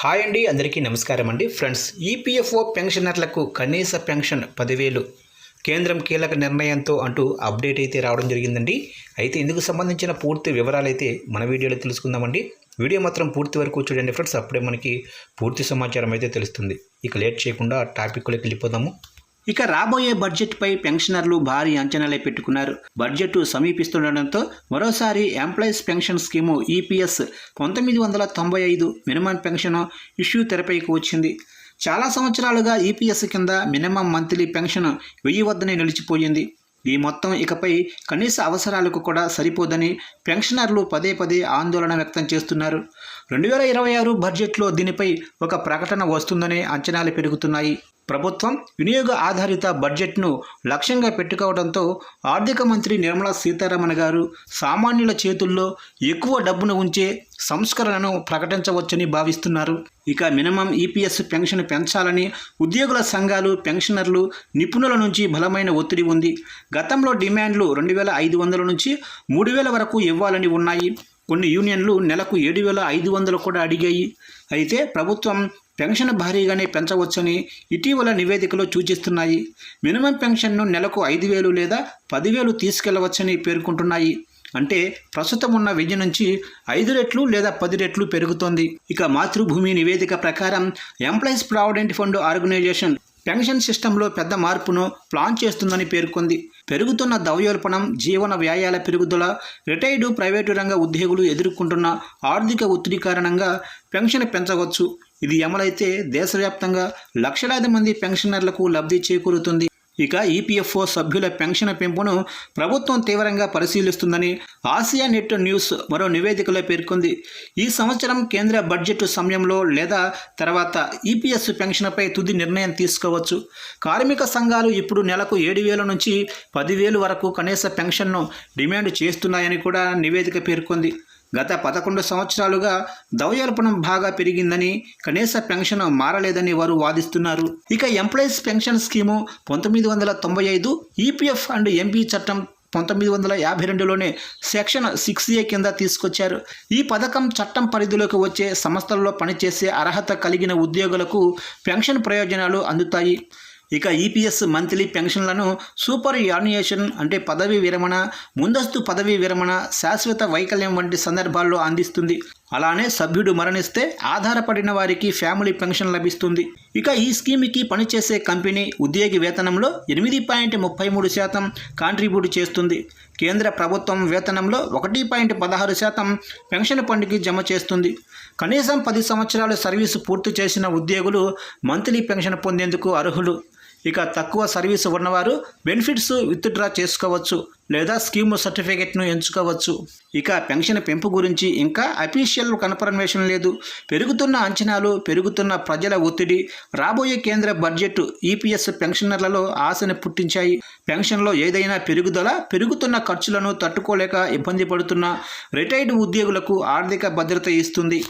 Hi అండి అందరికీ నమస్కారం అండి. ఫ్రెండ్స్ ఈపీఎఫ్ఓ పెన్షనర్లకు కనీస పెన్షన్ పదివేలు కేంద్రం కీలక నిర్ణయంతో అంటూ అప్డేట్ అయితే రావడం జరిగిందండి. అయితే ఇందుకు సంబంధించిన పూర్తి వివరాలు అయితే మన వీడియోలో తెలుసుకుందామండి. వీడియో మాత్రం పూర్తి వరకు చూడండి ఫ్రెండ్స్. అప్పుడే మనకి పూర్తి సమాచారం అయితే తెలుస్తుంది. ఇక లేట్ చేయకుండా టాపిక్లోకి వెళ్ళిపోదాము. ఇక రాబోయే బడ్జెట్పై పెన్షనర్లు భారీ అంచనాలే పెట్టుకున్నారు. బడ్జెట్ సమీపిస్తుండటంతో మరోసారి ఎంప్లాయీస్ పెన్షన్ స్కీము ఈపీఎస్ పంతొమ్మిది వందల తొంభై ఐదు మినిమం పెన్షన్ ఇష్యూ తెరపైకి వచ్చింది. చాలా సంవత్సరాలుగా ఈపీఎస్ కింద మినిమం మంత్లీ పెన్షన్ వెయ్యి వద్దనే నిలిచిపోయింది. ఈ మొత్తం ఇకపై కనీస అవసరాలకు కూడా సరిపోదని పెన్షనర్లు పదే పదే ఆందోళన వ్యక్తం చేస్తున్నారు. రెండు వేల ఇరవై ఆరు బడ్జెట్లో దీనిపై ఒక ప్రకటన వస్తుందనే అంచనాలు పెరుగుతున్నాయి. ప్రభుత్వం వినియోగ ఆధారిత బడ్జెట్ను లక్ష్యంగా పెట్టుకోవడంతో ఆర్థిక మంత్రి నిర్మలా సీతారామన్ గారు సామాన్యుల చేతుల్లో ఎక్కువ డబ్బును ఉంచే సంస్కరణను ప్రకటించవచ్చని భావిస్తున్నారు. ఇక మినిమం ఈపీఎస్ పెన్షన్ పెంచాలని ఉద్యోగుల సంఘాలు పెన్షనర్లు నిపుణుల నుంచి బలమైన ఒత్తిడి ఉంది. గతంలో డిమాండ్లు రెండు వేల ఐదు వందల నుంచి మూడు వేల వరకు ఇవ్వాలని ఉన్నాయి. కొన్ని యూనియన్లు నెలకు ఏడు వేల ఐదు వందలు కూడా అడిగాయి. అయితే ప్రభుత్వం పెన్షన్ భారీగానే పెంచవచ్చని ఇటీవల నివేదికలో సూచిస్తున్నాయి. మినిమం పెన్షన్ను నెలకు ఐదు వేలు లేదా పదివేలు తీసుకెళ్ళవచ్చని పేర్కొంటున్నాయి. అంటే ప్రస్తుతం ఉన్న వెయ్యి నుంచి ఐదు రెట్లు లేదా పది రెట్లు పెరుగుతోంది. ఇక మాతృభూమి నివేదిక ప్రకారం employees provident fund organisation pension సిస్టంలో పెద్ద మార్పును ప్లాన్ చేస్తుందని పేర్కొంది. పెరుగుతున్న ద్రవ్యోల్పణం జీవన వ్యయాల పెరుగుదల రిటైర్డు ప్రైవేటు రంగ ఉద్యోగులు ఎదుర్కొంటున్న ఆర్థిక ఒత్తిడి కారణంగా పెన్షన్ పెంచవచ్చు. ఇది అమలైతే దేశవ్యాప్తంగా లక్షలాది మంది పెన్షనర్లకు లబ్ధి చేకూరుతుంది. ఇక ఈపీఎఫ్ఓ సభ్యుల పెన్షన్ పెంపును ప్రభుత్వం తీవ్రంగా పరిశీలిస్తుందని ఆసియా నెట్ న్యూస్ మరో నివేదికలో పేర్కొంది. ఈ సంవత్సరం కేంద్ర బడ్జెట్ సమయంలో లేదా తర్వాత ఈపీఎస్ పెన్షన్పై తుది నిర్ణయం తీసుకోవచ్చు. కార్మిక సంఘాలు ఇప్పుడు నెలకు ఏడు వేల నుంచి పదివేలు వరకు కనీస పెన్షన్ను డిమాండ్ చేస్తున్నాయని కూడా నివేదిక పేర్కొంది. గత పదకొండు సంవత్సరాలుగా ద్రవ్యోల్పణం బాగా పెరిగిందని కనీస పెన్షన్ మారలేదని వారు వాదిస్తున్నారు. ఇక ఎంప్లాయీస్ పెన్షన్ స్కీము పంతొమ్మిది వందల తొంభై ఐదు ఈపీఎఫ్ అండ్ ఎంపీ చట్టం పంతొమ్మిది వందల యాభై రెండులోనే సెక్షన్ సిక్స్ ఏ కింద తీసుకొచ్చారు. ఈ పథకం చట్టం పరిధిలోకి వచ్చే సంస్థల్లో పనిచేసే అర్హత కలిగిన ఉద్యోగులకు పెన్షన్ ప్రయోజనాలు అందుతాయి. ఇక ఈపీఎస్ మంత్లీ పెన్షన్లను సూపర్ యాన్యుయేషన్ అంటే పదవీ విరమణ ముందస్తు పదవీ విరమణ శాశ్వత వైకల్యం వంటి సందర్భాల్లో అందిస్తుంది. అలానే సభ్యుడు మరణిస్తే ఆధారపడిన వారికి ఫ్యామిలీ పెన్షన్ లభిస్తుంది. ఇక ఈ స్కీమ్కి పనిచేసే కంపెనీ ఉద్యోగి వేతనంలో ఎనిమిది పాయింట్ ముప్పై మూడు శాతం కాంట్రిబ్యూట్ చేస్తుంది. కేంద్ర ప్రభుత్వం వేతనంలో ఒకటి పాయింట్ పదహారు శాతం పెన్షన్ ఫండ్కి జమ చేస్తుంది. కనీసం పది సంవత్సరాలు సర్వీసు పూర్తి చేసిన ఉద్యోగులు మంత్లీ పెన్షన్ పొందేందుకు అర్హులు. ఇక తక్కువ సర్వీస్ ఉన్నవారు బెనిఫిట్స్ విత్డ్రా చేసుకోవచ్చు లేదా స్కీమ్ సర్టిఫికెట్ను ఎంచుకోవచ్చు. ఇక పెన్షన్ పెంపు గురించి ఇంకా అఫీషియల్ కన్ఫర్మేషన్ లేదు. పెరుగుతున్న అంచనాలు పెరుగుతున్న ప్రజల ఒత్తిడి రాబోయే కేంద్ర బడ్జెట్ ఈపీఎస్ పెన్షనర్లలో ఆశను పుట్టించాయి. పెన్షన్లో ఏదైనా పెరుగుదల పెరుగుతున్న ఖర్చులను తట్టుకోలేక ఇబ్బంది పడుతున్న రిటైర్డ్ ఉద్యోగులకు ఆర్థిక భద్రత ఇస్తుంది.